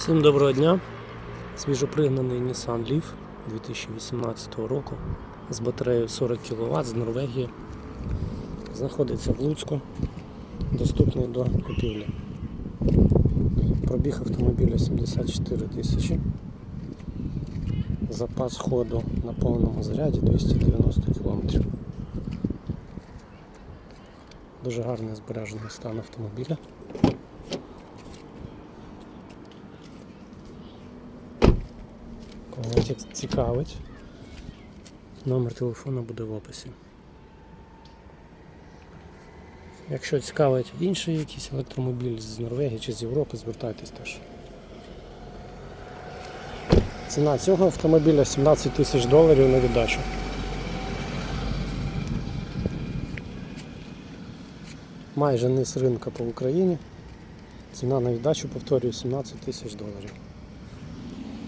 Всім доброго дня. Свіжопригнаний Nissan Leaf 2018 року з батареєю 40 кВт з Норвегії. Знаходиться в Луцьку, доступний до купівлі. Пробіг автомобіля 74 тисячі. Запас ходу на повному заряді 290 км. Дуже гарний збережений стан автомобіля. Кого ці- цікавить, номер телефону буде в описі. Якщо цікавить інший якийсь електромобіль з Норвегії чи з Європи, звертайтесь теж. Ціна цього автомобіля 17 тисяч доларів на віддачу. Майже низ ринка по Україні. Ціна на віддачу, повторюю, 17 тисяч доларів.